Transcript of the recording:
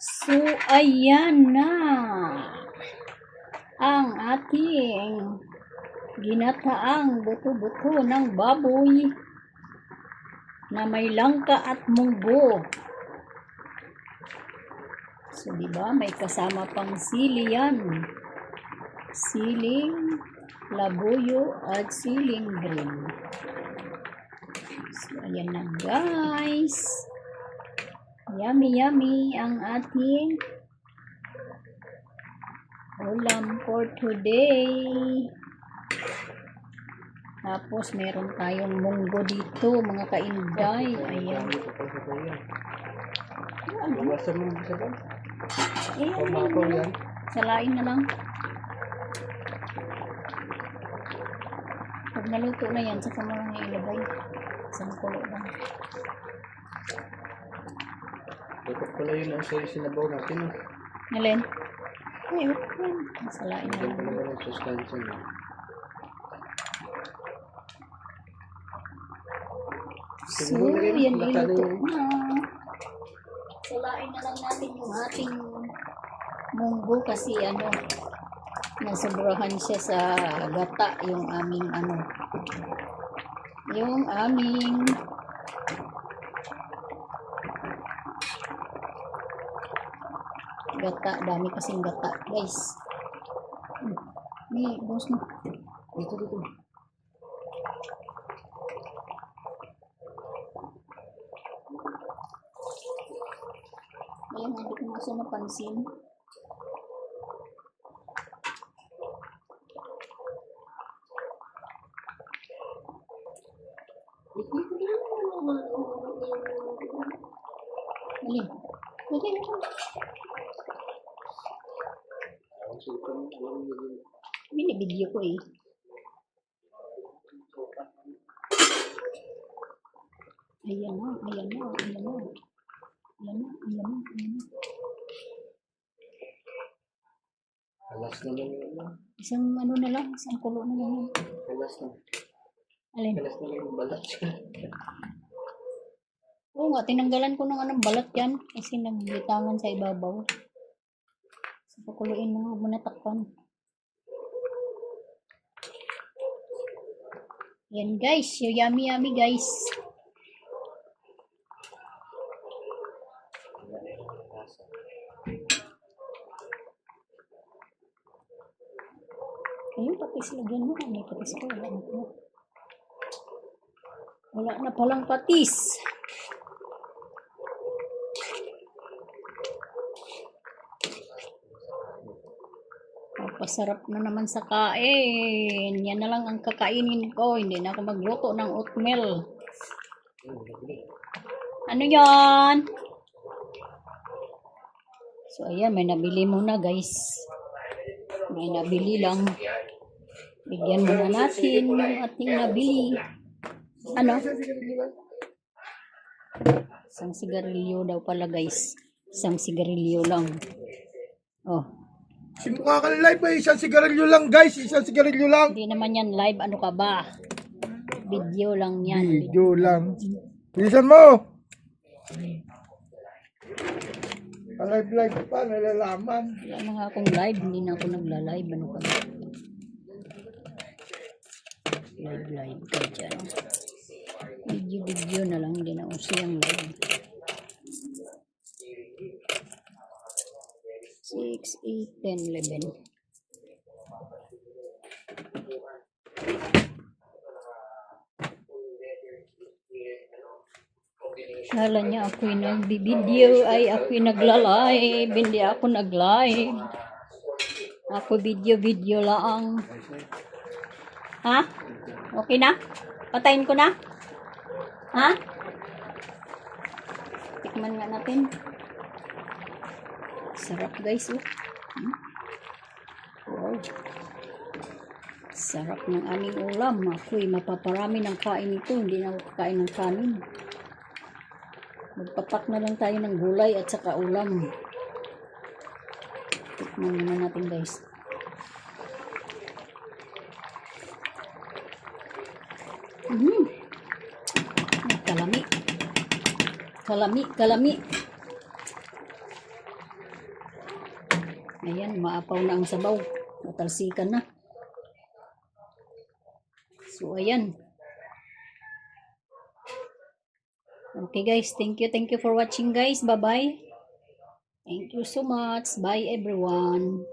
So, ayan na ang ating ginataang buto-buto ng baboy na may langka at munggo. So, di ba, may kasama pang sili yan. Siling labuyo at siling green. So, ayan na guys. Yummy, yummy ang ating ulam for today. Tapos, meron tayong munggo dito, mga kainday. Ayan. Basta mo bisa ba? Pamakaw na yan. lang. Salain na lang. Pag naluto na yan, saka mo lang ilagay. Isang kulo lang. Dapat pala yun ang sa sinabaw natin. ah. Nalin? Ay, okay. Salain na Diyan pa lang. naman ang sustansya niya. So, yan iluto na. Salain na lang natin yung ating munggo kasi ano, nasobrahan siya sa gata yung aming ano, yung aming gata, dami kasing gata, guys. Hmm. Ni, boss mo. Dito, dito. Ayan, hindi ko kasi napansin. Alin? Alin? Ang suka mo, alam mo yun. Binibidyo ko eh. Ayan na, ayan na, ayan na. Ayan na, ayan na, ayan na. Alas na lang yun. Isang ano na lang, isang kulo na lang yan. Alas na. Alin? Alas na lang yung balat siya. Oo nga, tinanggalan ko ng anong balat yan kasi nagbitangan sa ibabaw. Pakuluin mo, huwag mo natakpan. Yan guys, yung yummy yummy guys. Ayun, patis lagyan mo. May patis ko. Wala na, pala. wala na palang patis. Papasarap na naman sa kain. Yan na lang ang kakainin ko. Hindi na ako magluto ng oatmeal. Ano yan? So, ayan. May nabili muna, guys. May nabili lang. Bigyan muna natin yung ating nabili. Ano? Isang sigarilyo daw pala, guys. Isang sigarilyo lang. Oh. Simukha ka live eh. Isang sigarilyo lang guys. Isang sigarilyo lang. Hindi naman yan live. Ano ka ba? Video lang yan. Video lang. Bilisan mo. Live live pa. Nalalaman. Wala na nga akong live. Hindi na ako nagla-live. Ano ka ba? Live live ka dyan. Video video na lang. Hindi na uso yung live. 6, 8, 10, 11. Kala niya ako'y nagbibideo ay ako'y nagla-live. Hindi ako nag-live. Ako video-video lang. Ha? Okay na? Patayin ko na? Ha? Tikman nga natin. Sarap guys. Oh. Hmm? Wow. Sarap ng aming ulam. Ako'y mapaparami ng kain ito. Hindi na ako kakain ng kanin. Magpapak na lang tayo ng gulay at saka ulam. Tikman muna natin guys. Mm. Kalami. Kalami, kalami. Ayan, maapaw na ang sabaw. Natalsikan na. So, ayan. Okay guys, thank you. Thank you for watching guys. Bye-bye. Thank you so much. Bye everyone.